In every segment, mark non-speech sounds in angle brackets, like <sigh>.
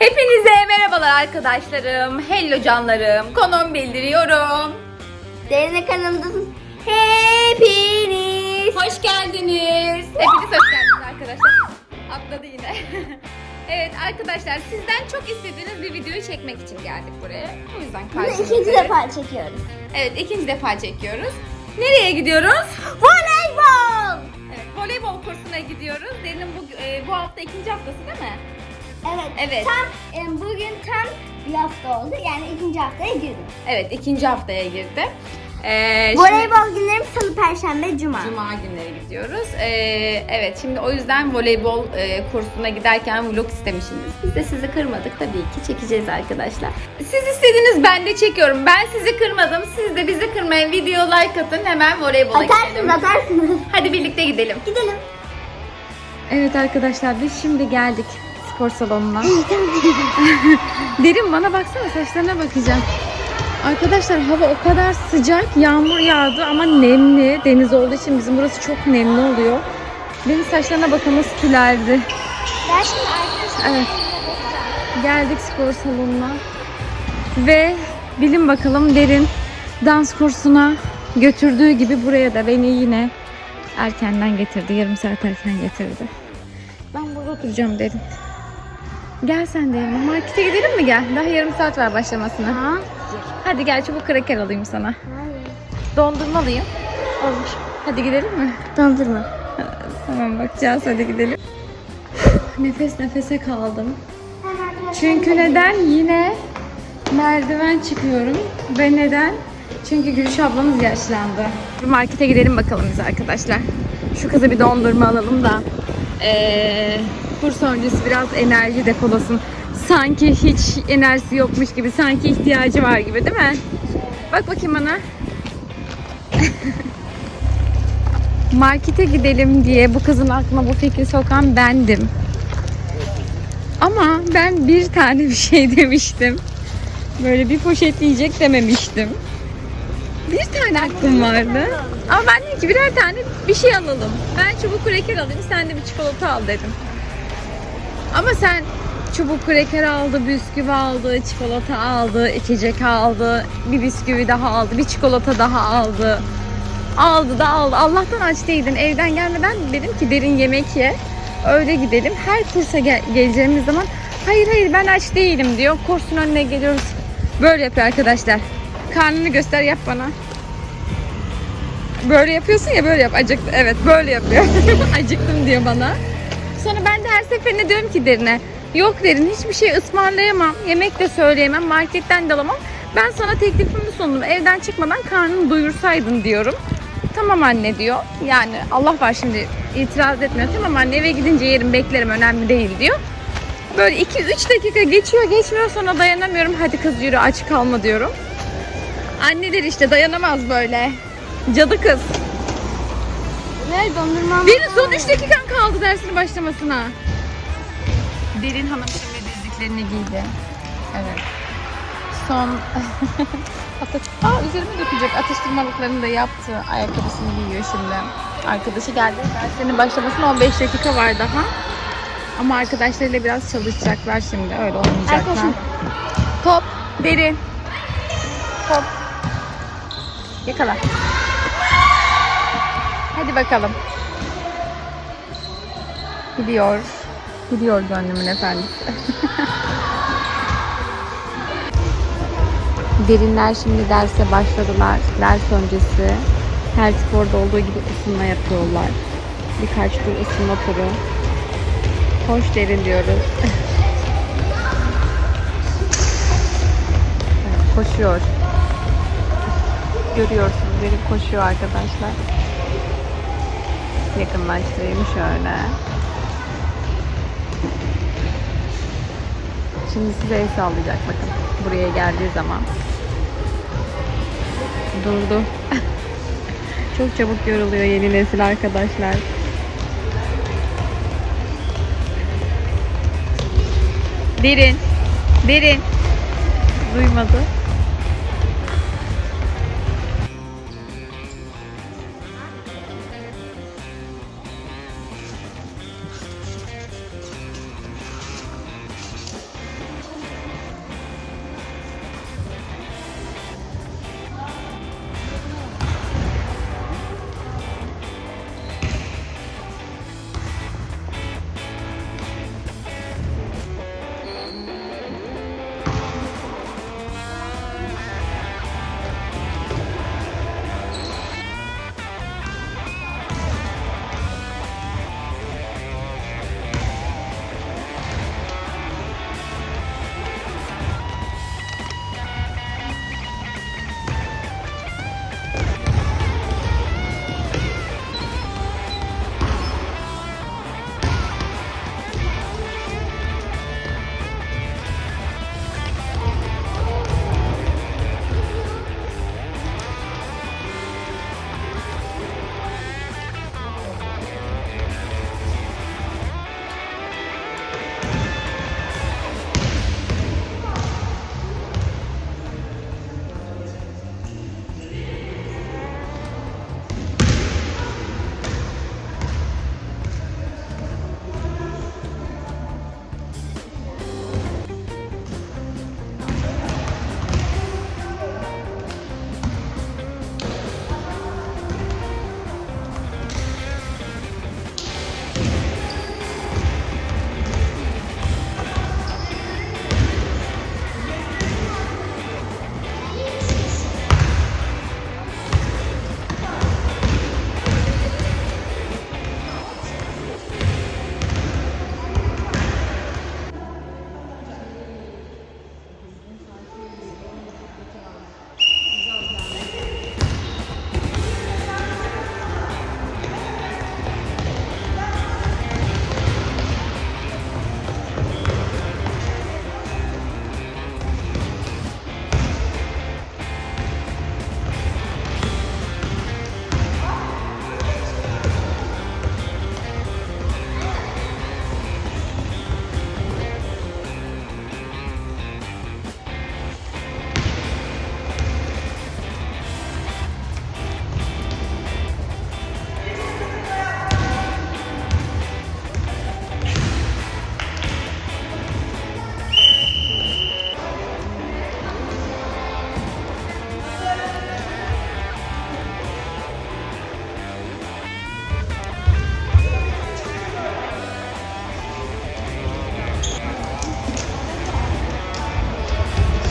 Hepinize merhabalar arkadaşlarım. Hello canlarım. Konum bildiriyorum. Derine kanalımdasın. Hepiniz. Hoş geldiniz. Hepiniz hoş geldiniz arkadaşlar. Atladı yine. <laughs> evet arkadaşlar sizden çok istediğiniz bir videoyu çekmek için geldik buraya. O yüzden Bunu ikinci defa çekiyoruz. Evet ikinci defa çekiyoruz. Nereye gidiyoruz? Voleybol. Evet, voleybol kursuna gidiyoruz. Derin'in bu, e, bu hafta ikinci haftası değil mi? Evet. Evet. Tam e, bugün tam bir hafta oldu. Yani ikinci haftaya girdim. Evet ikinci haftaya girdi. Ee, şimdi- Voleybol günlerim salı, perşembe, cuma. Cuma günleri gidiyoruz. Ee, evet şimdi o yüzden voleybol e, kursuna giderken vlog istemişsiniz. Biz de sizi kırmadık tabii ki çekeceğiz arkadaşlar. Siz istediniz ben de çekiyorum. Ben sizi kırmadım. Siz de bizi kırmayın. Video like atın hemen voleybola Atarsınız gidelim. atarsınız. Hadi birlikte gidelim. Gidelim. Evet arkadaşlar biz şimdi geldik spor salonuna. <laughs> Derin bana baksana saçlarına bakacağım. Arkadaşlar hava o kadar sıcak, yağmur yağdı ama nemli. Deniz olduğu için bizim burası çok nemli oluyor. Benim saçlarına bakın nasıl tülerdi. Ben şimdi. Evet. Geldik spor salonuna. Ve bilin bakalım Derin dans kursuna götürdüğü gibi buraya da beni yine erkenden getirdi. Yarım saat erken getirdi. Ben burada oturacağım Derin. Gel sen Derin. Markete gidelim mi gel? Daha yarım saat var başlamasına. Ha? Hadi gel çubuk kraker alayım sana. Hayır. Dondurma alayım. Olur. Hadi gidelim mi? Dondurma. Tamam bakacağız hadi gidelim. Nefes nefese kaldım. Çünkü neden? Yine merdiven çıkıyorum. Ve neden? Çünkü Gülüş ablamız yaşlandı. Bir markete gidelim bakalım biz arkadaşlar. Şu kıza bir dondurma alalım da. Ee, kurs öncesi biraz enerji depolasın. Sanki hiç enerjisi yokmuş gibi, sanki ihtiyacı var gibi değil mi? Bak bakayım bana. <laughs> Markete gidelim diye bu kızın aklına bu fikri sokan bendim. Ama ben bir tane bir şey <laughs> demiştim. Böyle bir poşet yiyecek dememiştim. Bir tane aklım vardı. Ama ben dedim ki birer tane bir şey alalım. Ben çubuk kreker alayım, sen de bir çikolata al dedim. Ama sen çubuk kreker aldı, bisküvi aldı, çikolata aldı, içecek aldı, bir bisküvi daha aldı, bir çikolata daha aldı. Aldı da aldı. Allah'tan aç değildin. Evden gelmeden dedim ki derin yemek ye. Öyle gidelim. Her kursa gel- geleceğimiz zaman hayır hayır ben aç değilim diyor. Kursun önüne geliyoruz. Böyle yapıyor arkadaşlar. Karnını göster yap bana. Böyle yapıyorsun ya böyle yap. Acıktı. Evet böyle yapıyor. <laughs> Acıktım diyor bana. Sonra ben de her seferinde diyorum ki derine yok derin hiçbir şey ısmarlayamam. Yemek de söyleyemem. Marketten de alamam. Ben sana teklifimi sundum. Evden çıkmadan karnını doyursaydın diyorum. Tamam anne diyor. Yani Allah var şimdi itiraz etmiyor. Tamam anne eve gidince yerim beklerim önemli değil diyor. Böyle 2-3 dakika geçiyor geçmiyor sonra dayanamıyorum. Hadi kız yürü aç kalma diyorum. Anneler işte dayanamaz böyle. Cadı kız. Ver dondurmamı. Derin son 3 dakikan kaldı dersinin başlamasına. Derin hanım şimdi dizliklerini giydi. Evet. Son <laughs> Atış... Aa üzerime dökecek. Atıştırmalıklarını da yaptı. Ayakkabısını giyiyor şimdi. Arkadaşı geldi. Derslerinin başlamasına 15 dakika var daha. Ama arkadaşlarıyla biraz çalışacaklar şimdi. Öyle. Arkadaşım. Top. Derin. Top. Yakala. Hadi bakalım. Gidiyor. Gidiyor gönlümün efendisi. <laughs> Derinler şimdi derse başladılar. Ders öncesi her sporda olduğu gibi ısınma yapıyorlar. Birkaç tur ısınma turu. Hoş derin diyoruz. <laughs> Koşuyor. Görüyorsunuz derin koşuyor arkadaşlar. Yakınlaştırayım şöyle. Şimdi size el sallayacak bakın. Buraya geldiği zaman. Durdu. <laughs> Çok çabuk yoruluyor yeni nesil arkadaşlar. Derin. Derin. Duymadı.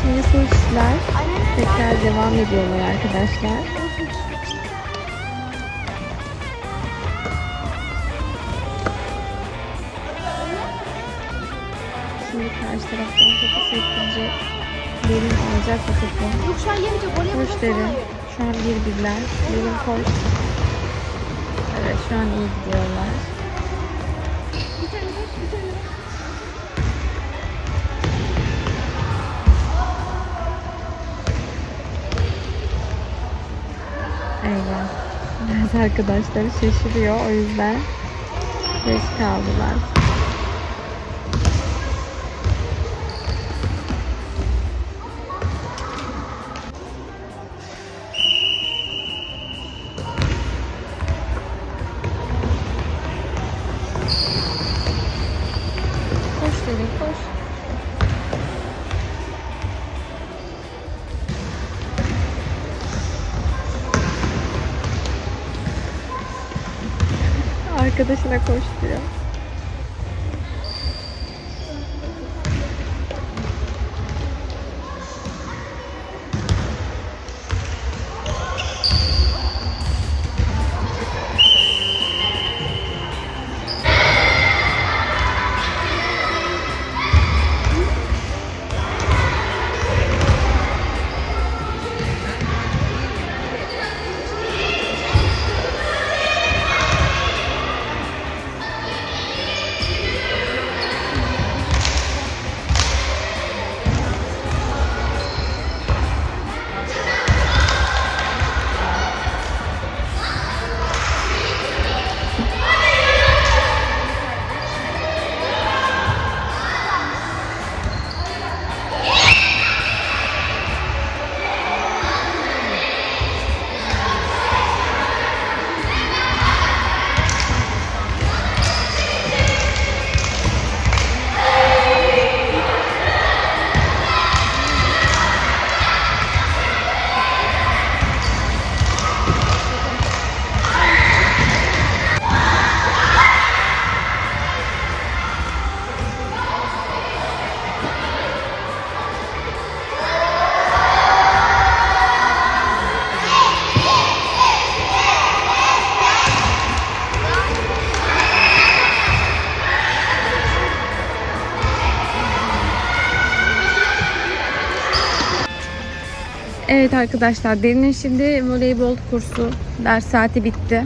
Şimdi sosisler tekrar devam ediyorlar arkadaşlar. Şimdi karşı taraftan topu sektirecek. Derin alacak bu topu. Koş derin. Şu an bir birler. Derin koş. Evet şu an iyi gidiyorlar. Bir tane bir tane. Eyvah. Biraz arkadaşları şaşırıyor o yüzden geç kaldılar. Arkadaşına koş diyor. Evet arkadaşlar Derin'in şimdi voleybol kursu ders saati bitti.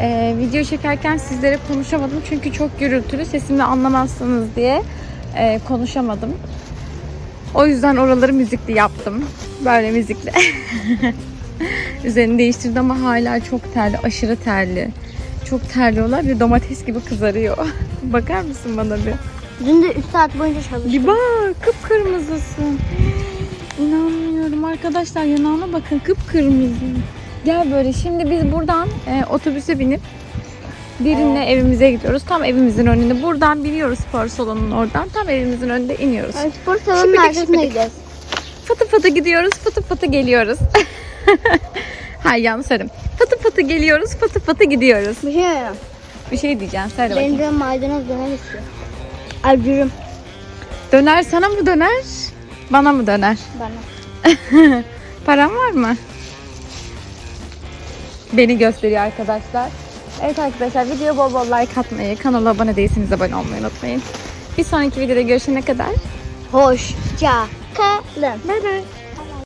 Ee, video çekerken sizlere konuşamadım çünkü çok gürültülü sesimi anlamazsınız diye e, konuşamadım. O yüzden oraları müzikli yaptım. Böyle müzikli. <laughs> Üzerini değiştirdi ama hala çok terli, aşırı terli. Çok terliyorlar ve domates gibi kızarıyor. <laughs> Bakar mısın bana bir? Dün de 3 saat boyunca çalıştım. Bir bak kıpkırmızısın. İnanmıyorum arkadaşlar yanağına bakın kıpkırmızı. Gel böyle şimdi biz buradan e, otobüse binip Derin'le evimize gidiyoruz. Tam evimizin önünde. Buradan biniyoruz spor salonunun oradan. Tam evimizin önünde iniyoruz. Yani spor salonunun Şıpıdık arkasına gideceğiz. Fıtı fıtı gidiyoruz, fıtı fıtı geliyoruz. <laughs> Hayır yanlış söyledim. Fıtı fıtı geliyoruz, fıtı fıtı gidiyoruz. Bir şey yok. Bir şey diyeceğim, söyle bakayım. Benim de maydanoz döner istiyor. Acırım Döner sana mı döner, bana mı döner? bana. <laughs> Paran var mı? Beni gösteriyor arkadaşlar. Evet arkadaşlar videoya bol bol like atmayı, kanala abone değilseniz abone olmayı unutmayın. Bir sonraki videoda görüşene kadar Hoşça kalın. bay bay.